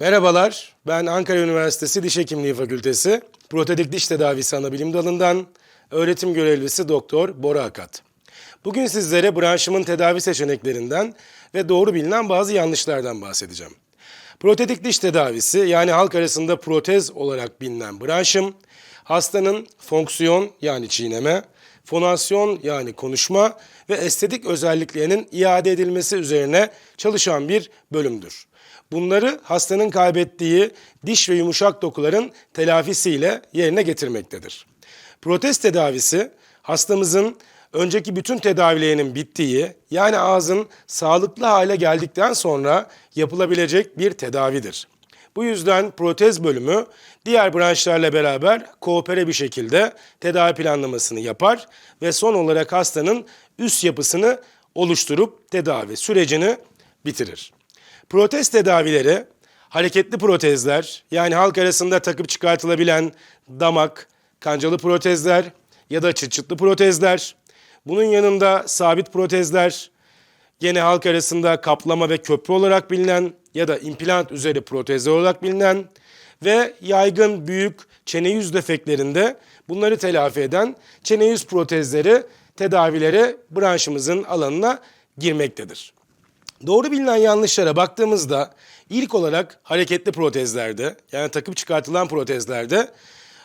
Merhabalar, ben Ankara Üniversitesi Diş Hekimliği Fakültesi Protedik Diş Tedavisi Anabilim Dalı'ndan öğretim görevlisi Doktor Bora Akat. Bugün sizlere branşımın tedavi seçeneklerinden ve doğru bilinen bazı yanlışlardan bahsedeceğim. Protedik diş tedavisi yani halk arasında protez olarak bilinen branşım, hastanın fonksiyon yani çiğneme, fonasyon yani konuşma ve estetik özelliklerinin iade edilmesi üzerine çalışan bir bölümdür. Bunları hastanın kaybettiği diş ve yumuşak dokuların telafisiyle yerine getirmektedir. Protez tedavisi hastamızın önceki bütün tedavilerinin bittiği yani ağzın sağlıklı hale geldikten sonra yapılabilecek bir tedavidir. Bu yüzden protez bölümü diğer branşlarla beraber koopere bir şekilde tedavi planlamasını yapar ve son olarak hastanın üst yapısını oluşturup tedavi sürecini bitirir. Protez tedavileri hareketli protezler yani halk arasında takıp çıkartılabilen damak, kancalı protezler ya da çıt çıtlı protezler. Bunun yanında sabit protezler, gene halk arasında kaplama ve köprü olarak bilinen ya da implant üzeri protezler olarak bilinen ve yaygın büyük çene yüz defeklerinde bunları telafi eden çene yüz protezleri tedavileri branşımızın alanına girmektedir. Doğru bilinen yanlışlara baktığımızda ilk olarak hareketli protezlerde yani takıp çıkartılan protezlerde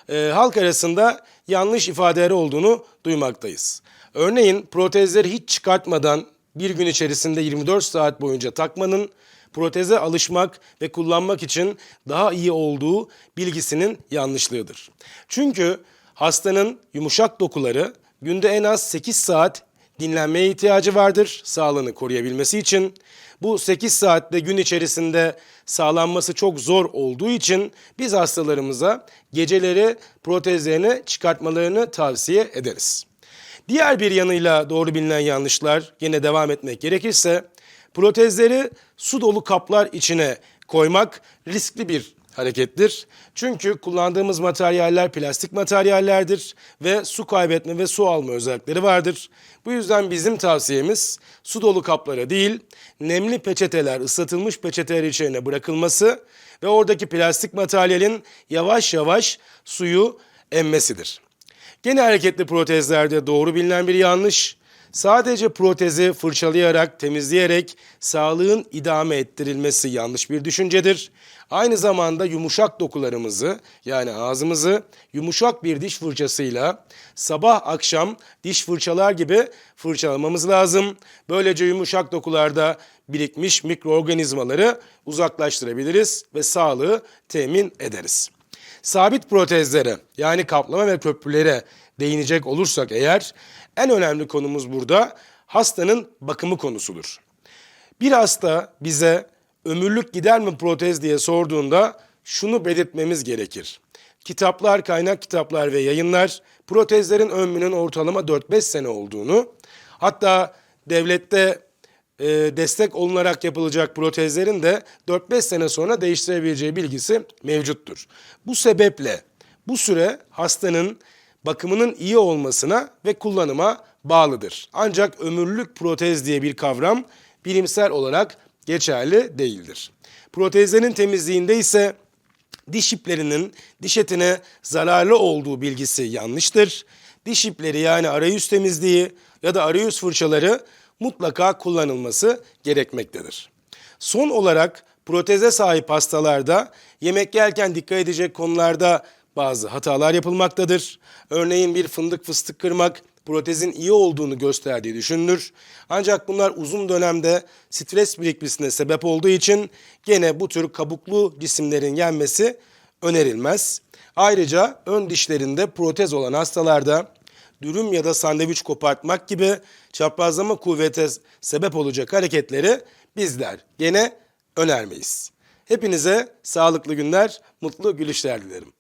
e, halk arasında yanlış ifadeler olduğunu duymaktayız. Örneğin protezleri hiç çıkartmadan bir gün içerisinde 24 saat boyunca takmanın proteze alışmak ve kullanmak için daha iyi olduğu bilgisinin yanlışlığıdır. Çünkü hastanın yumuşak dokuları günde en az 8 saat dinlenmeye ihtiyacı vardır sağlığını koruyabilmesi için. Bu 8 saatte gün içerisinde sağlanması çok zor olduğu için biz hastalarımıza geceleri protezlerini çıkartmalarını tavsiye ederiz. Diğer bir yanıyla doğru bilinen yanlışlar yine devam etmek gerekirse protezleri su dolu kaplar içine koymak riskli bir harekettir. Çünkü kullandığımız materyaller plastik materyallerdir ve su kaybetme ve su alma özellikleri vardır. Bu yüzden bizim tavsiyemiz su dolu kaplara değil, nemli peçeteler, ıslatılmış peçeteler içine bırakılması ve oradaki plastik materyalin yavaş yavaş suyu emmesidir. Gene hareketli protezlerde doğru bilinen bir yanlış, sadece protezi fırçalayarak, temizleyerek sağlığın idame ettirilmesi yanlış bir düşüncedir. Aynı zamanda yumuşak dokularımızı yani ağzımızı yumuşak bir diş fırçasıyla sabah akşam diş fırçalar gibi fırçalamamız lazım. Böylece yumuşak dokularda birikmiş mikroorganizmaları uzaklaştırabiliriz ve sağlığı temin ederiz. Sabit protezlere yani kaplama ve köprülere değinecek olursak eğer en önemli konumuz burada hastanın bakımı konusudur. Bir hasta bize ömürlük gider mi protez diye sorduğunda şunu belirtmemiz gerekir. Kitaplar, kaynak kitaplar ve yayınlar protezlerin ömrünün ortalama 4-5 sene olduğunu, hatta devlette e, destek olunarak yapılacak protezlerin de 4-5 sene sonra değiştirebileceği bilgisi mevcuttur. Bu sebeple bu süre hastanın bakımının iyi olmasına ve kullanıma bağlıdır. Ancak ömürlük protez diye bir kavram bilimsel olarak geçerli değildir. Protezlerin temizliğinde ise diş iplerinin diş etine zararlı olduğu bilgisi yanlıştır. Diş ipleri yani arayüz temizliği ya da arayüz fırçaları mutlaka kullanılması gerekmektedir. Son olarak proteze sahip hastalarda yemek yerken dikkat edecek konularda bazı hatalar yapılmaktadır. Örneğin bir fındık fıstık kırmak protezin iyi olduğunu gösterdiği düşünülür. Ancak bunlar uzun dönemde stres birikmesine sebep olduğu için gene bu tür kabuklu cisimlerin yenmesi önerilmez. Ayrıca ön dişlerinde protez olan hastalarda dürüm ya da sandviç kopartmak gibi çaprazlama kuvvete sebep olacak hareketleri bizler gene önermeyiz. Hepinize sağlıklı günler, mutlu gülüşler dilerim.